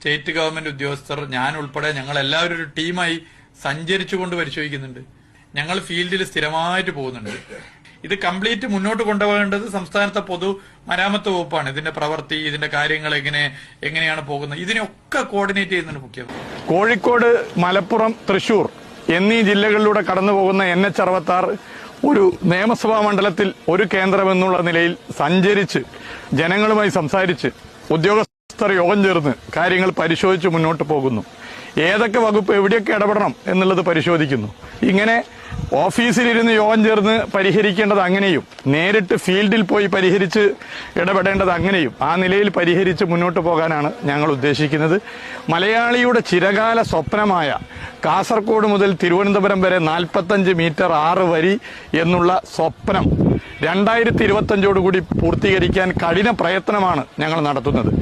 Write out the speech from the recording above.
State government ഉദ്യോഗസ്ഥർ ഞാൻ ഉൾപ്പെടെ ഞങ്ങൾ എല്ലാവരും ഒരു ടീമായി സഞ്ചരിച്ചുകൊണ്ട് പരിശോധിക്കുന്നുണ്ട്. ഞങ്ങൾ ഫീൽഡിൽ സ്ഥിരമായിട്ട് പോകുന്നുണ്ട്. ഇത് കംപ്ലീറ്റ് മുന്നോട്ട് കൊണ്ടുപോകേണ്ടത് സംസ്ഥാനത്തെ പൊതു മരാമത്ത് വകുപ്പാണ്. ഇതിന്റെ പ്രവൃത്തി ഇതിന്റെ കാര്യങ്ങൾ എങ്ങനെ എങ്ങനെയാണ് പോകുന്നത്? ഇതിനെയൊക്കെ കോർഡിനേറ്റ് ചെയ്യുന്നുണ്ട് മുഖ്യമന്ത്രി. കോഴിക്കോട് മലപ്പുറം തൃശൂർ എന്നീ ജില്ലകളിലൂടെ കടന്നു പോകുന്ന എൻ എച്ച് അറുപത്തി ഒരു നിയമസഭാ മണ്ഡലത്തിൽ ഒരു കേന്ദ്രമെന്നുള്ള നിലയിൽ സഞ്ചരിച്ച് ജനങ്ങളുമായി സംസാരിച്ച് ഉദ്യോഗസ്ഥർ യോഗം ചേർന്ന് കാര്യങ്ങൾ പരിശോധിച്ച് മുന്നോട്ട് പോകുന്നു. ഏതൊക്കെ വകുപ്പ് എവിടെയൊക്കെ ഇടപെടണം എന്നുള്ളത് പരിശോധിക്കുന്നു. ഇങ്ങനെ ഓഫീസിലിരുന്ന് യോഗം ചേർന്ന് പരിഹരിക്കേണ്ടത് അങ്ങനെയും നേരിട്ട് ഫീൽഡിൽ പോയി പരിഹരിച്ച് ഇടപെടേണ്ടത് അങ്ങനെയും ആ നിലയിൽ പരിഹരിച്ച് മുന്നോട്ട് പോകാനാണ് ഞങ്ങൾ ഉദ്ദേശിക്കുന്നത്. മലയാളിയുടെ ചിരകാല സ്വപ്നമായ കാസർഗോഡ് മുതൽ തിരുവനന്തപുരം വരെ നാൽപ്പത്തഞ്ച് മീറ്റർ ആറ് വരി എന്നുള്ള സ്വപ്നം രണ്ടായിരത്തി ഇരുപത്തഞ്ചോടുകൂടി പൂർത്തീകരിക്കാൻ കഠിന പ്രയത്നമാണ് ഞങ്ങൾ നടത്തുന്നത്.